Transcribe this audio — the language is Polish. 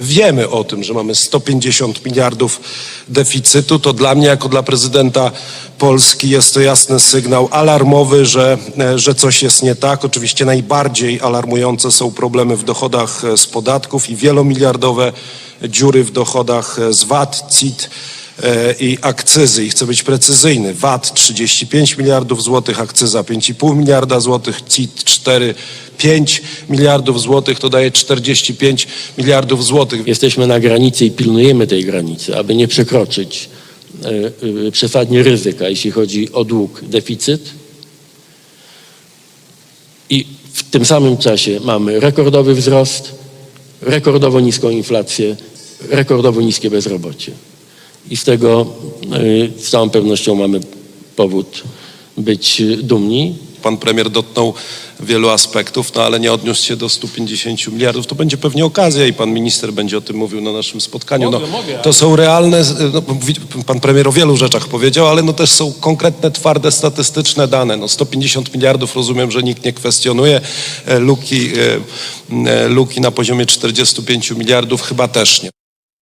wiemy o tym, że mamy 150 miliardów deficytu, to dla mnie, jako dla prezydenta Polski, jest to jasny sygnał alarmowy, że, e, że coś jest nie tak. Oczywiście najbardziej alarmujące są problemy w dochodach e, z podatków i wielomiliardowe dziury w dochodach e, z VAT, CIT i akcyzy. I chcę być precyzyjny. VAT 35 miliardów złotych, akcyza 5,5 miliarda złotych, CIT 4, 5 miliardów złotych, to daje 45 miliardów złotych. Jesteśmy na granicy i pilnujemy tej granicy, aby nie przekroczyć e, e, przesadnie ryzyka, jeśli chodzi o dług, deficyt. I w tym samym czasie mamy rekordowy wzrost, rekordowo niską inflację, rekordowo niskie bezrobocie. I z tego e, z całą pewnością mamy powód być dumni. Pan premier dotknął wielu aspektów, no ale nie odniósł się do 150 miliardów. To będzie pewnie okazja i pan minister będzie o tym mówił na naszym spotkaniu. Mogę, no, mogę, to są realne, no, pan premier o wielu rzeczach powiedział, ale no też są konkretne, twarde, statystyczne dane. No 150 miliardów rozumiem, że nikt nie kwestionuje. E, Luki, e, e, luki na poziomie 45 miliardów chyba też nie.